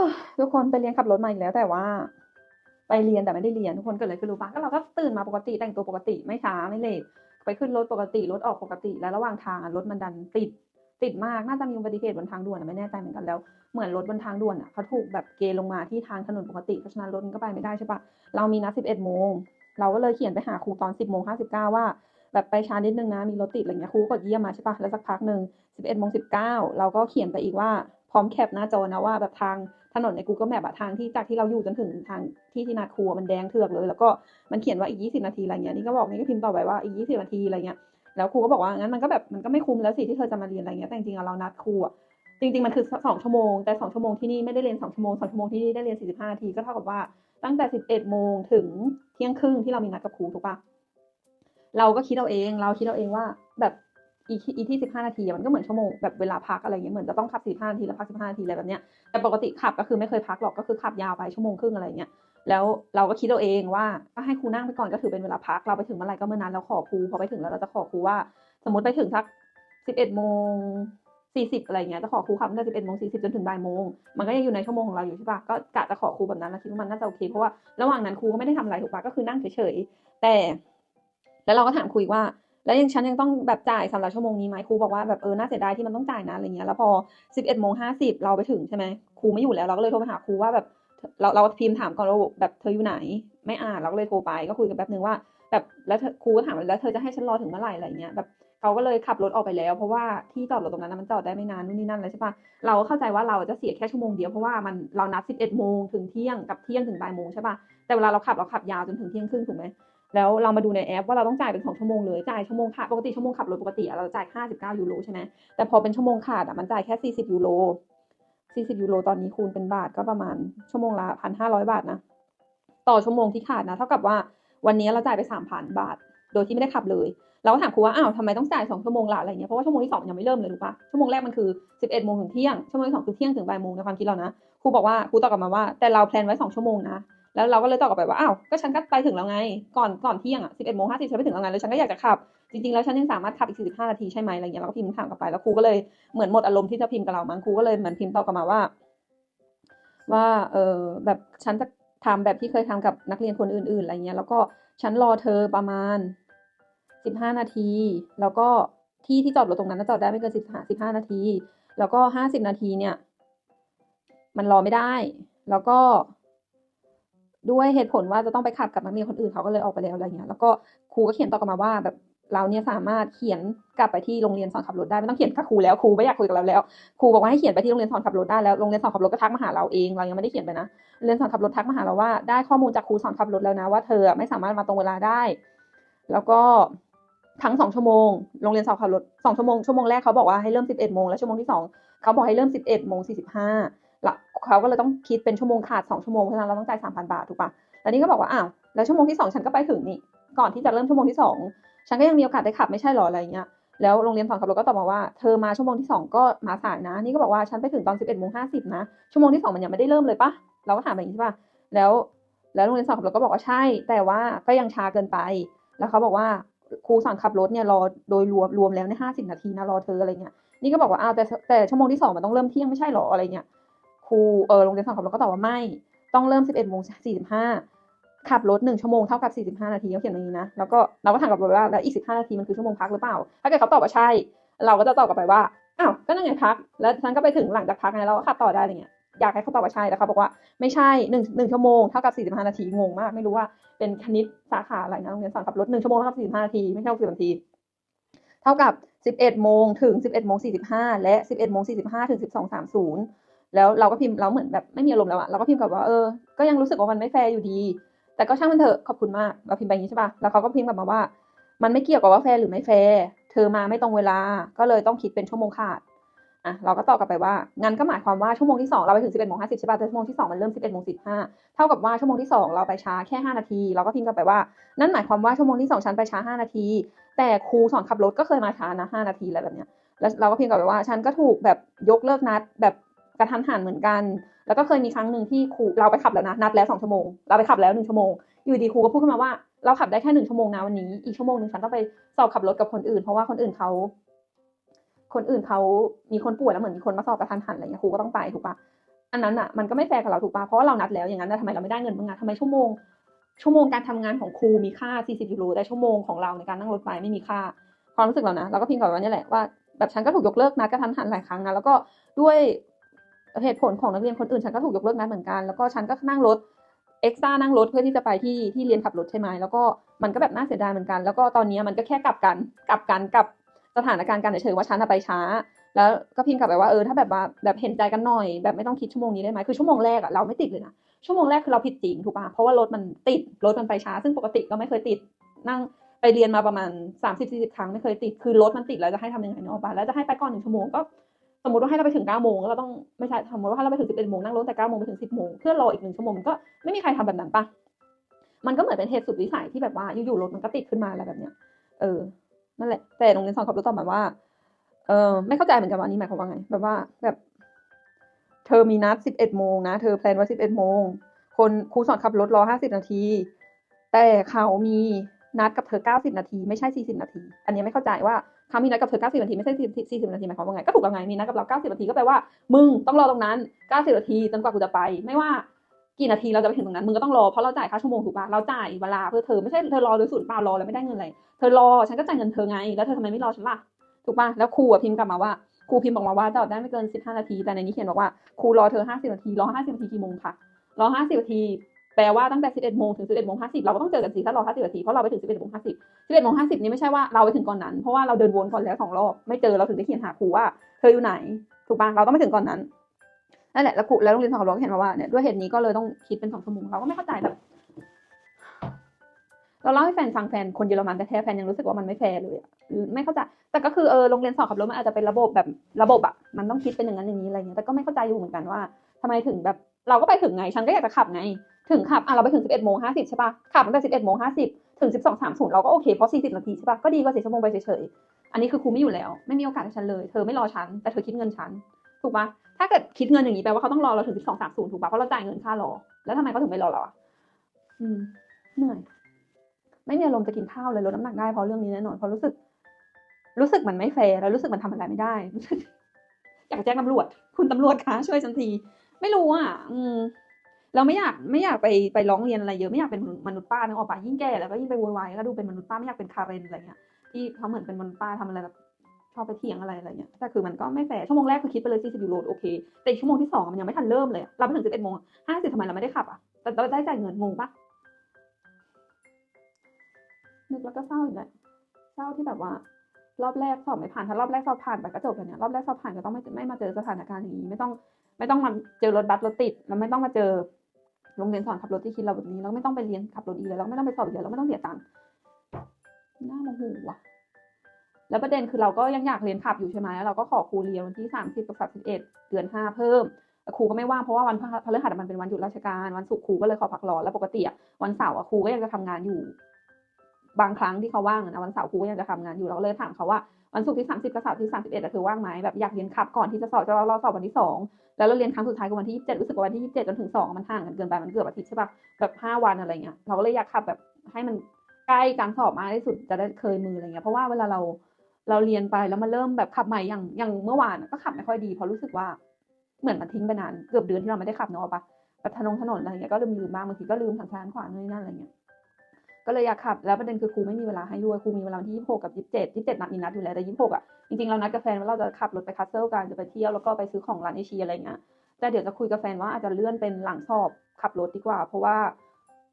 อทุกคนไปเรียนขับรถมาอีกแล้ว แต่ว่า ไปเรียนแต่ไม่ได้เรียนทุกคนเกิดอะไรขึ้นรู้ปะก็เราก็ตื่นมาปกติแต่งตัวปกติไม่ช้าไม่เลทไปขึ้นรถปกติรถออกปกติ แล้วระหว่างทางรถมันดันติดติดมากน่าจะมีอุบัติเหตุบนทางด่วนไม่แน่ใจเหมือนกันแล้วเหมือนรถบนทางด่วนอะเขาถูกแบบเกลงมาที่ทางถนนปกติเพราะฉะนั้นรถมันก็ไปไม่ได้ใช่ปะเรามีนัด11โมงเราก็เลยเขียนไปหาครูตอน10โมง59ว่าแบบไปช้านิดนึงนะมีรถติดอะไรเงี้ยครูกดเยี่ยมมาใช่ปะแล้วสักพักหนึ่ง11โมง19เราก็เขียนไปอีกว่าพร้อมแคปหน้าจอนะว่าแบบทาง ถนนใน Google Map อะทางที่จากที่เราอยู่จนถึงทางที่ที่นาครัวมันแดงเถือกเลย แล้วก็มันเขียนว่าอีก 20 นาทีอะไรเงี้ยนี่ก็บอกนี่ก็พิมพ์ต่อไปว่าอีก 20 นาทีอะไรเงี้ยแล้วครูก็บอกว่างั้นมันก็แบบมันก็ไม่คุ้มแล้วสิที่เธอจะมาเรียนอะไรเงี้ยแต่จริงๆเรานัดครูอะจริงๆมันคือสองชั่วโมงแต่สองชั่วโมงที่นี่ไม่ได้เรียนสองชั่วโมงสองชั่วโมงที่นี่ได้เรียน45นาทีก็เท่ากับว่าตั้งแต่11โมงถึงเที่ยงครึ่งที่เรามีนัดกับครูถูกปะเราก็คิดเอาเอง เราคิดเอาเองว่าแบบ อีที่อีที่สิบห้านาทีมันก็เหมือนชั่วโมงแบบเวลาพักอะไรเงี้ยเหมือนจะต้องขับสิบห้านาทีแล้วพักสิบห้านาทีอะไรแบบเนี้ยแต่ปกติขับก็คือไม่เคยพักหรอกก็คือขับยาวไปชั่วโมงครึ่งอะไรเงี้ยแล้วเราก็คิดเอาเองว่าก็ให้ครูนั่งไปก่อนก็ถือเป็นเวลาพักเราไปถึงเมื่อไหร่ก็เมื่อนั้นเราขอครูพอไปถึงแล้วเราจะขอครูว่า สมมติไปถึงสักสิบเอ็ดโมงสี่สิบอะไรเงี้ยจะขอครูขับตั้งแต่สิบเอ็ดโมงสี่สิบจนถึงบ่ายโมงมันก็ยังอยู่ในชั่วโมงของเราอยู่ใช่ปะก็กะจะขอครูแบบนั้นเราคิดว่ามันน่าจะโอเคเพราะว่าระหว่างนั้นครูก็ไม่ได้ทำอะไรถูกปะก็คือนั่งเฉยๆแต่ แล้วเราก็ถามคุยว่า แล้วยังฉันยังต้องแบบจ่ายสำหรับชั่วโมงนี้ไหมครูบอกว่าแบบเออน่าเสียดายที่มันต้องจ่ายนะอะไรเงี้ยแล้วพอสิบเอ็ดโมงห้าสิบเราไปถึงใช่ไหมครูไม่อยู่แล้วเราก็เลยโทรไปหาครูว่าแบบเราเราพิมพ์ถามก่อนว่าแบบเธออยู่ไหน ไม่อ่านเราก็เลยโทรไปก็คุยกันแป๊บนึงว่าแบบแล้วครูก็ถามว่าแล้วเธอจะให้ฉันรอถึงเมื่อไหร่อะไรเงี้ยแบบเขาก็เลยขับรถออกไปแล้ว เพราะว่าที่จอดรถตรงนั้นมันจอดได้ไม่นานนู่นนี่นั่นเลยใช่ปะเราเข้าใจว่าเราจะเสียแค่ชั่วโมงเดียวเพราะว่ามันเรานัดสิบเอ็ดโมงถึงเที่ยงกับเที่ยงถึงบ่ายโมงใช่ปะแต่เวลาเราขับเราขับยาวจนถึงเที่ยงครึ่งถูกไหม แล้วเรามาดูในแอปว่าเราต้องจ่ายเป็นสองชั่วโมงเลยจ่ายชั่วโมงขาดปกติชั่วโมงขับรถปกติเราจ่ายห้าสิบเก้ายูโรใช่ไหมแต่พอเป็นชั่วโมงขาดอะมันจ่ายแค่สี่สิบยูโรสี่สิบยูโรตอนนี้คูณเป็นบาทก็ประมาณชั่วโมงละพันห้าร้อยบาทนะต่อชั่วโมงที่ขาดนะเท่ากับว่าวันนี้เราจ่ายไปสามพันบาท โดยที่ไม่ได้ขับเลยเราก็ถามครูว่าอ้าวทำไมต้องจ่ายสองชั่วโมงละอะไรเงี้ยเพราะว่าชั่วโมงที่สองยังไม่เริ่มเลยถูกปะชั่วโมงแรกมันคือสิบเอ็ดโมงถึงเที่ยงชั่วโมงที่สองคือเที่ยงถึงบ่ายโมงในความคิดเรานะครูบอกว่าครูตอบกลับมาว่าแต่เราแพลนไว้สองชั่วโมงนะ แล้วเราก็เลยตอบกลับไปว่าอ้าวก็ฉันก็ไปถึงแล้วไง ก่อนก่อนเที่ยงอะสิบเอ็ดโมงห้าสิบฉันไปถึงแล้วไงแล้วฉันก็อยากจะขับจริงๆแล้วฉันยังสามารถขับอีกสี่สิบห้านาทีใช่ไหมอะไรเงี้ยเราก็พิมพ์ถามกลับไปแล้วครูก็เลยเหมือนหมดอารมณ์ที่จะพิมพ์กับเรามั้งครูก็เลยเหมือนพิมพ์ตอบกลับมาว่า ว่าเออแบบฉันจะทำแบบที่เคยทำกับนักเรียนคนอื่นๆอะไรเงี้ยแล้วก็ฉันรอเธอประมาณสิบห้านาที แล้วก็ที่ที่จอดรถตรงนั้นนะจอดได้ไม่เกินสิบห้าสิบห้านาที แล้วก็ห้าสิบนาทีเนี่ย มันรอไม่ได้ แล้วก็ ด้วยเหตุผลว่าจะต้องไปขับกับนักเรียนคนอื่นเขาก็เลยออกไปแล้วอะไรเงี้ยแล้วก็ครูก็เขียนต่อกลับมาว่าแบบเราเนี่ยสามารถเขียนกลับไปที่โรงเรียนสอนขับรถได้ไม่ต้องเขียนกับครูแล้วครูไม่อยากคุยกับเราแล้วครูบอกว่าให้เขียนไปที่โรงเรียนสอนขับรถได้แล้วโรงเรียนสอนขับรถก็ทักมาหาเราเองเรายังไม่ได้เขียนไปนะโรงเรียนสอนขับรถทักมาหาเราว่าได้ข้อมูลจากครูสอนขับรถแล้วนะว่าเธอไม่สามารถมาตรงเวลาได้ แล้วก็ทั้งสองชั่วโมงโรงเรียนสอนขับรถสองชั่วโมงชั่วโมงแรกเขาบอกว่าให้เริ่มสิบเอ็ดโมงแล้วชั่วโมงที่สองเขาบอกให้เริ่มสิบเอ็ดโมงสี่สิบห้า เขาก็เลยต้องคิดเป็นชั่วโมงขาดสองชั่วโมงเพราะฉะนั้นเราต้องจ่ายสามพันบาทถูกปะแล้วนี่ก็บอกว่าอ้าวแล้วชั่วโมงที่สองฉันก็ไปถึงนี่ก่อนที่จะเริ่มชั่วโมงที่สองฉันก็ยังมีโอกาสได้ขับไม่ใช่หรออะไรเงี้ยแล้วโรงเรียนสอนขับรถก็ตอบมาว่าเธอมาชั่วโมงที่สองก็มาสายนะ นี่ก็บอกว่าฉันไปถึงตอนสิบเอ็ดโมงห้าสิบนะชั่วโมงที่สองมันยังไม่ได้เริ่มเลยปะเราก็ถามแบบนี้ใช่ปะแล้วแล้วโรงเรียนสอนขับรถก็บอกว่าใช่ แต่ว่าก็ยังช้าเกินไป แล้วเขาบอกว่าครูสอนขับรถเนี่ยรอโดยรวมรวมแล้วในห้าสิบนาทีนะรอเธออะไรเงี้ยนี่ก็บอกว่าอ้าวแต่แต่ชั่วโมงที่สองมันต้องเริ่มเที่ยงไม่ใช่หรออะไรเงี้ย ครูเออโรงเรียนสอนขับรถก็ตอบว่าไม่ ต้องเริ่มสิบเอ็ดโมงสี่สิบห้าขับรถหนึ่งชั่วโมงเท่ากับ 45 นาทีเขาเขียนอย่างนี้นะ แล้วก็เราก็ถามกลับไปว่าแล้วอีก 15 นาทีมันคือชั่วโมงพักหรือเปล่า ถ้าเกิดเขาตอบว่าใช่ เราก็จะตอบกลับไปว่าอ้าวก็นั่นไงพัก แล้วฉันก็ไปถึงหลังจากพักไงเราก็ขับต่อได้อะไรเงี้ยอยากให้เขาตอบว่าใช่แต่เขาบอกว่าไม่ใช่หนึ่งหนึ่งชั่วโมงเท่ากับ45นาทีงงมาก ไม่รู้ว่าเป็นคณิตสาขาอะไรนะโรงเรียนสอนขับรถหนึ่งชั่วโมงเท่ากับ45นาทีไม่ใช่60นาที เท่ากับ11โมงถึง11โมง45และ11โมง45ถึง12 30 แล้วเราก็พิมพ์เราเหมือนแบบไม่มีอารมณ์แล้วอะเราก็พิมพ์กลับว่าเออ ก็ยังรู้สึกว่ามันไม่แฟร์อยู่ดี แต่ก็ช่างมันเถอะขอบคุณมากเราพิมพ์ไปอย่างนี้ใช่ปะแล้วเขาก็พิมพ์กลับมาว่า มันไม่เกี่ยวกับว่าแฟร์หรือไม่แฟร์เธอมาไม่ตรงเวลา ก็เลยต้องคิดเป็นชั่วโมงขาดอะเราก็ตอบกลับไปว่างั้นก็หมายความว่าชั่วโมงที่สองเราไปถึง 11โมง50ใช่ปะแต่ชั่วโมงที่สองมันเริ่ม 11โมง15 เท่ากับว่าชั่วโมงที่สองเราไปช้าแค่ 5 นาที เราก็พิมพ์กลับไปว่า นั่นหมายความว่าชั่วโมงที่สองฉันไปช้า 5 นาที แต่ครูสอนขับรถก็เคยมาช้านะ5นาทีอะไรแบบเนี้ยแล้วเราก็พิมพ์กลับไปว่าฉันก็ถูกแบบยกเลิกนัดแบบ กระทันหันเหมือนกัน แล้วก็เคยมีครั้งหนึ่งที่ครูเราไปขับแล้วนะนัดแล้วสองชั่วโมงเราไปขับแล้วหนึ่งชั่วโมงอยู่ดีครูก็พูดขึ้นมาว่าเราขับได้แค่หนึ่งชั่วโมงนะวันนี้ อีกชั่วโมงหนึ่งฉันต้องไปสอบขับรถกับคนอื่น เพราะว่าคนอื่นเขา คนอื่นเขามีคนป่วยแล้วเหมือนมีคนมาสอบกระทันหันอะไรเงี้ยครูก็ต้องไปถูกปะอันนั้นอะมันก็ไม่แฟร์กับเราถูกปะเพราะว่าเรานัดแล้วอย่างนั้นนะทำไมเราไม่ได้เงินบ้างอะทำไมชั่วโมง ชั่วโมงการทำงานของครูมีค่า 40ยูโรแต่ชั่วโมงของเราในการนั่งรถไฟไม่มีค่าความรู้สึกเรานะเราก็พิมพ์กับว่านี่แหละว่าแบบฉันก็ถูกยกเลิกนัดกระทันหันหลายครั้งนะแล้วก็ด้วย เหตุผลของนักเรียนคนอื่นฉันก็ถูกยกเลิกนัดเหมือนกัน แล้วก็ฉันก็นั่งรถเอ็กซ์ต้านั่งรถเพื่อที่จะไปที่ที่เรียนขับรถใช่ไหมแล้วก็มันก็แบบน่าเสียดายเหมือนกัน แล้วก็ตอนนี้มันก็แค่กลับกันกลับกันกับสถานการณ์กันเฉยๆว่าฉันไปช้า แล้วก็พิมพ์กลับไปว่าเออถ้าแบบว่าแบบเห็นใจกันหน่อย แบบไม่ต้องคิดชั่วโมงนี้ได้ไหมคือชั่วโมงแรกอะเราไม่ติดเลยนะชั่วโมงแรกคือเราผิดจริงถูกป่ะเพราะว่ารถมันติดรถมันไปช้า ซึ่งปกติก็ไม่เคยติดนั่งไปเรียนมาประมาณสามสิบสี่สิบครั้งไม่เคยติดคือรถมันติดแล้วจะให้ทำยังไงเนาะป่ะแล้วจะให้ไปก่อนหนึ่งชั่วโมงก็ สมมติว่าให้เราไปถึงเก้าโมงแล้วเราต้องไม่ใช่สมมติว่าให้เราไปถึงสิบเอ็ดโมงนั่งรถแต่เก้าโมงไปถึงสิบโมงเพื่อรออีกหนึ่งชั่วโมงมันก็ไม่มีใครทำแบบนั้นปะมันก็เหมือนเป็นเหตุสุดวิสัยที่แบบว่าอยู่ๆรถมันก็ติดขึ้นมาอะไรแบบเนี้ยเออนั่นแหละ แต่โรงเรียนสอนขับรถตอบมาว่าเออไม่เข้าใจเหมือนกันว่านนี้หมายความว่าไง แบบว่าแบบเธอมีนัดสิบเอ็ดโมงนะ เธอแพลนไว้สิบเอ็ดโมง คนครูสอนขับรถรอห้าสิบนาที แต่เขามี นัดกับเธอเก้าสิบนาที ไม่ใช่สี่สิบนาที อันนี้ไม่เข้าใจว่าเขามีนัดกับเธอเก้าสิบนาที ไม่ใช่สี่สิบนาทีหมายความว่าไง ก็ถูกแล้วไง มีนัดกับเราเก้าสิบนาทีก็แปลว่า มึงต้องรอตรงนั้นเก้าสิบนาทีจนกว่ากูจะไป ไม่ว่ากี่นาทีเราจะไปถึงตรงนั้น มึงก็ต้องรอ เพราะเราจ่ายค่าชั่วโมงถูกป่ะ เราจ่ายเวลาเพื่อเธอ ไม่ใช่เธอรอโดยสูญเปล่ารอแล้วไม่ได้เงินอะไรเธอรอ ฉันก็จ่ายเงินเธอไง แล้วเธอทำไมไม่รอฉันล่ะ ถูกป่ะ แล้วครูอะพิมพ์กลับมาว่า ครูพิมพ์บอกมาว่าจอดได้ไม่เกิน 15 นาที แต่ในนี้เขียนบอกว่าครูรอเธอ 50 นาที รอ 50 นาทีกี่โมงคะรอ 50 นาที แปลว่าตั้งแต่ 11โมงถึง 11โมง50 เราก็ต้องเจอกันสิถ้ารอ50นาทีเพราะเราไปถึง 11โมง50 11โมง50 นี่ไม่ใช่ว่าเราไปถึงก่อนนั้น เพราะว่าเราเดินวนก่อนแล้วสองรอบไม่เจอเราถึงได้เขียนหาครูว่าเธออยู่ไหนถูกปะเราต้องไปถึงก่อนนั้นนั่นแหละแล้วครูแล้วโรงเรียนสอนขับรถก็เห็นมาว่าเนี่ยด้วยเหตุนี้ก็เลยต้องคิดเป็นสองชั่วโมงเราก็ไม่เข้าใจแบบเราเล่าให้แฟนฟังแฟนคนเยอรมันแต่แท้แฟนยังรู้สึกว่ามันไม่แฟร์เลยไม่เข้าใจ แต่ก็คือเออโรงเรียนสอนขับรถมันอาจจะเป็นระบบแบบระบบอะมันต้องคิดเป็นอย่างนั้นอย่างนี้อะไรเงี้ยแต่ก็ไม่เข้าใจอยู่เหมือนกันว่าทำไมถึงแบบ เราก็ไปถึงไงฉันก็อยากจะขับไง ถึงขับอะเราไปถึง 11โมง50ใช่ปะขับตั้งแต่11โมง50 ถึง 12 30 เราก็โอเคเพราะ 40 นาทีใช่ปะก็ดีกว่า4ชั่วโมงไปเฉยๆ อันนี้คือครูไม่อยู่แล้ว ไม่มีโอกาสให้ฉันเลย เธอไม่รอฉัน แต่เธอคิดเงินฉัน ถูกปะถ้าเกิดคิดเงินอย่างนี้แปลว่าเขาต้องรอเราถึง 12 30 ถูกปะเพราะเราจ่ายเงินค่ารอ แล้วทำไมเขาถึงไม่รอเราอะอืมเหนื่อย ไม่มีอารมณ์จะกินข้าวเลยลดน้ำหนักได้เพราะเรื่องนี้แน่นอนเพราะรู้สึก รู้สึกมันไม่แฟร์แล้วรู้สึกมันทำอะไรไม่ได้อยากแจ้งตำรวจ คุณตำรวจคะช่วยฉันที ไม่รู้อะ อืม เราไม่อยากไม่อยากไปไปร้องเรียนอะไรเยอะไม่อยากเป็นมนุษย์ป้านึกออกปะยิ่งแก่แล้วก็ยิ่งไปโวยวายก็ดูเป็นมนุษย์ป้าไม่อยากเป็นคาเรนอะไรเงี้ยที่เขาเหมือนเป็นมนุษย์ป้าทำอะไรแบบชอบไปเถียงอะไรอะไรเงี้ยแต่คือมันก็ไม่แฟร์ชั่วโมงแรกคือคิดไปเลย40ยูโรโอเค แต่อีกชั่วโมงที่สองมันยังไม่ทันเริ่มเลยเราไปถึง11โมง50ทำไมเราไม่ได้ขับอะแต่เราได้จ่ายเงินงงปะนึกแล้วก็เศร้าอีกแล้วเศร้าที่แบบว่ารอบแรกสอบไม่ผ่านถ้ารอบแรกสอบผ่านไปก็จบแล้วเนี่ยรอบแรกสอบผ่านก็ต้องไม่ไม่มาเจอสถานการณ์อย่างนี้ไม่ต้อง ไม่ต้องมาเจอรถบัสรถติดแล้วไม่ต้องมาเจอ โรงเรียนสอนขับรถที่คิดเราแบบนี้แล้วไม่ต้องไปเรียนขับรถอีกเลยแล้วไม่ต้องไปสอบอีกเลยแล้วไม่ต้องเสียตังค์น่าโมโหว่ะ แล้วประเด็นคือเราก็ยังอยากเรียนขับอยู่ใช่ไหมแล้วเราก็ขอครูเรียนวันที่สามสิบกับสามสิบเอ็ดเดือนห้าเพิ่มครูก็ไม่ว่างเพราะว่าวันพฤหัสมันเป็นวันหยุดราชการวันศุกร์ครูก็เลยขอพักร้อนแล้วปกติอะวันเสาร์อะครูก็ยังจะทำงานอยู่ บางครั้งที่เขาว่างนะวันเสาร์ครูก็ยังจะทำงานอยู่เราก็เลยถามเขาว่าวันศุกร์ที่สามสิบกับเสาร์ที่สามสิบเอ็ดเธอว่างไหมแบบอยากเรียนขับก่อนที่จะสอบจะเราสอบวันที่สองแล้วเราเรียนครั้งสุดท้ายคือวันที่ยี่สิบเจ็ดรู้สึกว่าวันที่ยี่สิบเจ็ดจนถึงสองมันห่างกันเกินไปมันเกือบอาทิตย์ใช่ปะแบบห้าวันอะไรเงี้ยเราก็เลยอยากขับแบบให้มันใกล้การสอบมากที่สุดจะได้เคยมืออะไรเงี้ยเพราะว่าเวลาเราเราเรียนไปแล้วมันเริ่มแบบขับใหม่อย่างอย่างเมื่อวานก็ขับไม่ค่อยดีเพราะรู้สึกว่าเหมือนมันทิ้งไปนานเกือบเดือนที่เราไม่ได้ขับเนอะปะแบบถนนถนนอะไรเงี้ยก็ลืมลืมบ้างบางทีก็ลืมทางซ้ายขวานู่นนนั่นอะไรเงี้ย ก็เลยอยากขับ แล้วประเด็นคือครูไม่มีเวลาให้ด้วยครูมีเวลาที่ยี่สิบหกกับยี่สิบเจ็ดยี่สิบเจ็ดนัดมีนัดอยู่แล้วแต่ยี่สิบหกอะจริงๆเรานัดกับแฟนว่าเราจะขับรถไปคัสเซิลกันจะไปเที่ยวแล้วก็ไปซื้อของร้านเอเชียอะไรเงี้ยแต่เดี๋ยวจะคุยกับแฟนว่าอาจจะเลื่อนเป็นหลังสอบขับรถดีกว่า เพราะว่า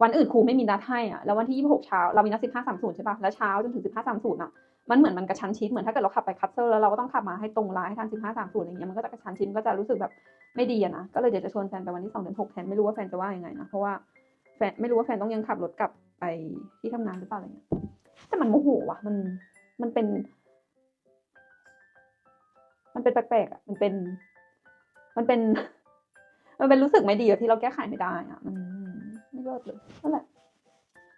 วันอื่นครูไม่มีนัดให้อะแล้ววันที่ยี่สิบหกเช้าเรามีนัดสิบห้าสามศูนย์ใช่ป่ะแล้วเช้าจนถึงสิบห้าสามศูนย์อะมันเหมือนมันกระชั้นชิดเหมือนถ้าเกิดเราขับไปคัสเซิลแล้วเราก็ต้องขับมาให้ตรงร้านให้ทันสิบห้าสามศูนย์อะไรเงี้ยมันก็จะกระชั้นชิดก็จะรู้สึกแบบไม่ดีอะนะก็เลยเดี๋ยวจะชวนแฟนไปวันที่สองเดือนหกแทนไม่รู้ว่าแฟนจะว่ายังไงนะเพราะว่า แฟนไม่รู้ว่าแฟนต้องยังขับรถกลับไปที่ทำงานหรือเปล่าอะไรเงี้ยแต่มันโมโหว่ะ มันมันเป็น มันเป็นแปลกๆอะมันเป็น มันเป็น มันเป็นรู้สึกไม่ดีอะที่เราแก้ไขไม่ได้อะมันไม่เลิศเลยนั่นแหละ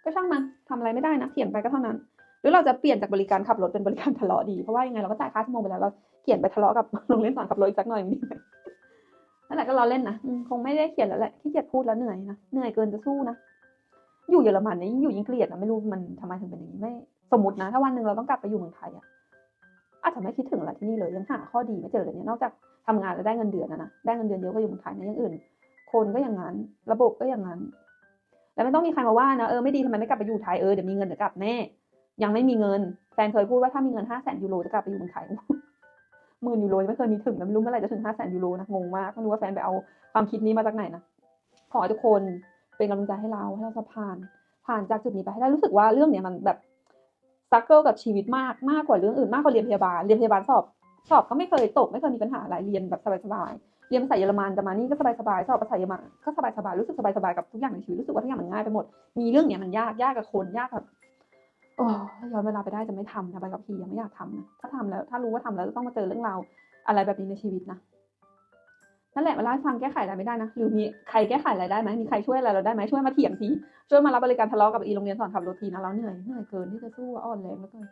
ก็ช่างมันทำอะไรไม่ได้นะเขียนไปก็เท่านั้น หรือเราจะเปลี่ยนจากบริการขับรถเป็นบริการทะเลาะดีเพราะว่ายังไงเราก็จ่ายค่าชั่วโมงไปแล้วเราเขียนไปทะเลาะกับโรงเรียนสอนขับรถอีกสักหน่อยมันดีไหม นั่นแหละก็รอเล่นนะคงไม่ได้เขียนแล้วแหละขี้เกียจพูดแล้วเหนื่อยนะเหนื่อยเกินจะสู้นะอยู่เยอรมันนี่อยู่ยิ่งเกลียดนะไม่รู้มันทำไมถึงเป็นอย่างนี้ไม่สมมตินะ ถ้าวันหนึ่งเราต้องกลับไปอยู่เมืองไทยอะอาจจะไม่คิดถึงอะไรที่นี่เลยยังหาข้อดีไม่เจอเลยเนี่ยนอกจากทำงานแล้วได้เงินเดือนนะนะได้เงินเดือนเยอะก็อยู่เมืองไทยนะอย่างอื่น คนก็อย่างนั้น ระบบก็อย่างนั้น แล้วไม่ต้องมีใครมาว่านะเออไม่ดีทำไมไม่กลับไปอยู่ไทยเออเดี๋ยวมีเงินเดี๋ยวกลับแน่ยังไม่มีเงินแฟนเคยพูดว่าถ้ามีเงินห้าแสนยูโรจะกลับไปอยู่เมืองไทย หมื่นยูโรยังไม่เคยมีถึงนะไม่รู้เมื่อไหร่จะถึงห้าแสนยูโรนะงงมากไม่รู้ว่าแฟนไปเอาความคิดนี้มาจากไหนนะขอให้ทุกคนเป็นกำลังใจให้เราให้เราจะผ่าน ผ่านจากจุดนี้ไปให้ได้รู้สึกว่าเรื่องเนี้ยมันแบบซักเกิลกับชีวิตมากมากกว่าเรื่องอื่นมากกว่าเรียนพยาบาลเรียนพยาบาลสอบสอบก็ไม่เคยตกไม่เคยมีปัญหาอะไรเรียนแบบสบายๆเรียนภาษาเยอรมันแต่มานี่ก็สบายๆสอบภาษาเยอรมันก็สบายๆรู้สึกสบายๆกับทุกอย่างในชีวิตรู้สึกว่าทุกอย่างมันง่ายไปหมด มีเรื่องเนี้ยมันยากยากกับคนยากกับ โอ้ย้อนเวลาไปได้จะไม่ทำนะใบกับพี่ยังไม่อยากทำนะถ้าทำแล้วถ้ารู้ว่าทำแล้วจะต้องมาเจอเรื่องราวอะไรแบบนี้ในชีวิตนะนั่นแหละมาเล่าให้ฟังแก้ไขอะไรไม่ได้นะหรือมีใครแก้ไขอะไรได้ไหมมีใครช่วยอะไรเราได้ไหมช่วยมาเถียงทีช่วยมารับบริการทะเลาะกับอีโรงเรียนสอนขับรถทีนะเราเหนื่อยเหนื่อยเกินที่จะสู้อ่อนแรงแล้วเกิน